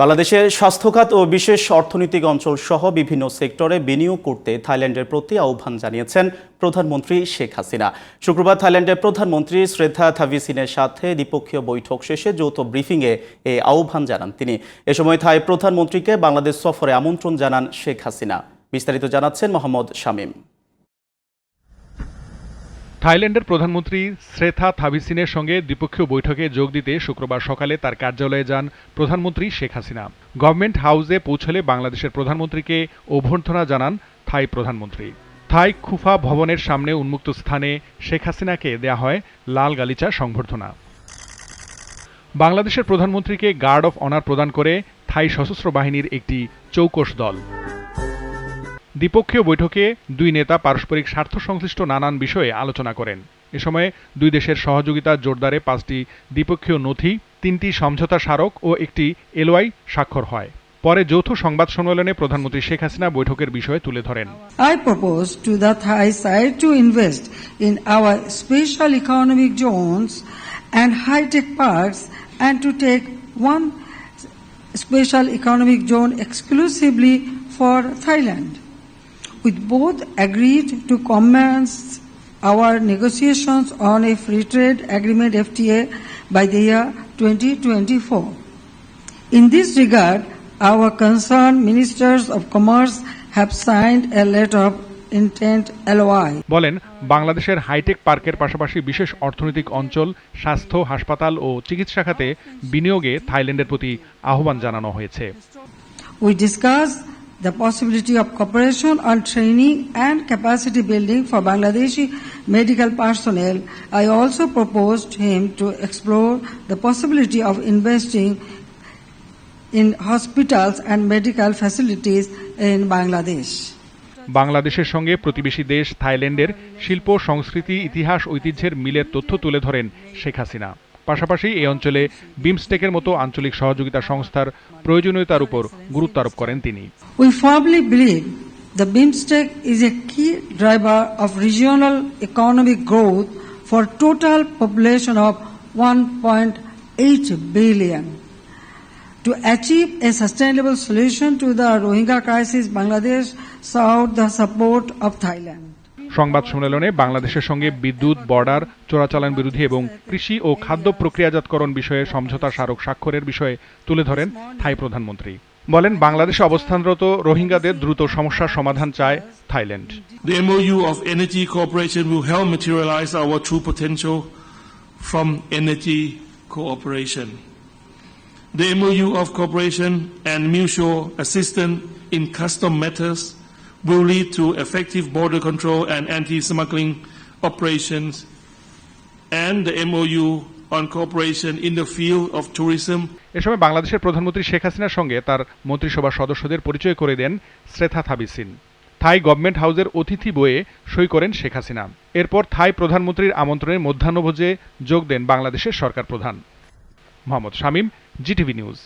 বাংলাদেশের স্বাস্থ্যখাত ও বিশেষ অর্থনৈতিক অঞ্চল সহ বিভিন্ন সেক্টরে বিনিয়োগ করতে থাইল্যান্ডের প্রতি আহ্বান জানিয়েছেন প্রধানমন্ত্রী শেখ হাসিনা। শুক্রবার থাইল্যান্ডের প্রধানমন্ত্রী শ্রেদ্ধা থাভিসিনের সাথে দ্বিপক্ষীয় বৈঠক শেষে যৌথ ব্রিফিংয়ে এই আহ্বান জানান তিনি। এ সময় থাই প্রধানমন্ত্রীকে বাংলাদেশ সফরে আমন্ত্রণ জানান শেখ হাসিনা। বিস্তারিত জানাচ্ছেন মোহাম্মদ শামীম। থাইল্যান্ডের প্রধানমন্ত্রী শ্রেথা থাভিসিনের সঙ্গে দ্বিপক্ষীয় বৈঠকে যোগ দিতে শুক্রবার সকালে তার কার্যালয়ে যান প্রধানমন্ত্রী শেখ হাসিনা। গভর্নমেন্ট হাউসে পৌঁছলে বাংলাদেশের প্রধানমন্ত্রীকে অভ্যর্থনা জানান থাই প্রধানমন্ত্রী। থাই খুফা ভবনের সামনে উন্মুক্ত স্থানে শেখ হাসিনাকে দেয়া হয় লাল গালিচা সংবর্ধনা। বাংলাদেশের প্রধানমন্ত্রীকে গার্ড অফ অনার প্রদান করে থাই সশস্ত্র বাহিনীর একটি চৌকস দল। দ্বিপক্ষীয় বৈঠকে দুই নেতা পারস্পরিক স্বার্থ সংশ্লিষ্ট নানান বিষয়ে আলোচনা করেন। এ সময় দুই দেশের সহযোগিতা জোরদারে পাঁচটি দ্বিপক্ষীয় নথি, তিনটি সমঝোতা স্মারক ও একটি এলওয়াই স্বাক্ষর হয়। পরে যৌথ সংবাদ সম্মেলনে প্রধানমন্ত্রী শেখ হাসিনা বৈঠকের বিষয়ে তুলে ধরেন। I propose to the Thai side to invest in our special economic zones and hitech parks and to take one special economic zone zone for Thailand. We both agreed to commence our negotiations on a free trade agreement FTA by the year 2024. In this regard, our concerned ministers of commerce have signed a letter of intent LOI. বলেন বাংলাদেশের hi tech পার্কের পাশাপাশি বিশেষ অর্থনৈতিক অঞ্চল স্বাস্থ্য হাসপাতাল ও চিকিৎসা খাতে বিনিয়োগে থাইল্যান্ডের প্রতি আহ্বান জানানো হয়েছে We discussed the possibility of cooperation on training and capacity building for Bangladeshi medical personnel. I also proposed him to explore the possibility of investing in hospitals and medical facilities in Bangladesh. বাংলাদেশের সঙ্গে প্রতিবেশী দেশ থাইল্যান্ডের শিল্প সংস্কৃতি ইতিহাস ঐতিহ্যের মিলের তথ্য তুলে ধরেন শেখ হাসিনা পাশাপাশি এই অঞ্চলে বিমস্টেকের মতো আঞ্চলিক সহযোগিতা সংস্থার প্রয়োজনীয়তার উপর গুরুত্ব আরোপ করেন তিনি We firmly believe the BIMSTEC is a key driver of regional economic growth for total population of 1.8 billion. To achieve a sustainable solution to the Rohingya crisis, Bangladesh sought the support of Thailand. সংবাদ সম্মেলনে বাংলাদেশের সঙ্গে বিদ্যুৎ border চোরাচালান বিরোধী এবং কৃষি ও খাদ্য প্রক্রিয়াজাতকরণ বিষয়ে সমঝোতা স্মারক স্বাক্ষরের বিষয়ে তুলে ধরেন থাই প্রধানমন্ত্রী বলেন বাংলাদেশে অবস্থানরত রোহিঙ্গাদের দ্রুত সমস্যার সমাধান চায় Thailand The MOU of energy cooperation will help materialize our true potential from energy cooperation. The MOU of cooperation and mutual assistance in custom matters will lead to effective border control and anti-smuggling operations and the MOU on cooperation in the field of tourism. এ সময় বাংলাদেশের প্রধানমন্ত্রী শেখ হাসিনার সঙ্গে তার মন্ত্রিসভার সদস্যদের পরিচয় করে দেন শ্রেথা থাবিসিন। থাই গভর্নমেন্ট হাউসের অতিথি বইয়ে সই করেন শেখ হাসিনা। এরপর থাই প্রধানমন্ত্রীর আমন্ত্রণে মধ্যাহ্নভোজে যোগ দেন বাংলাদেশের সরকার প্রধান। Mohammad Shamim, GTV news.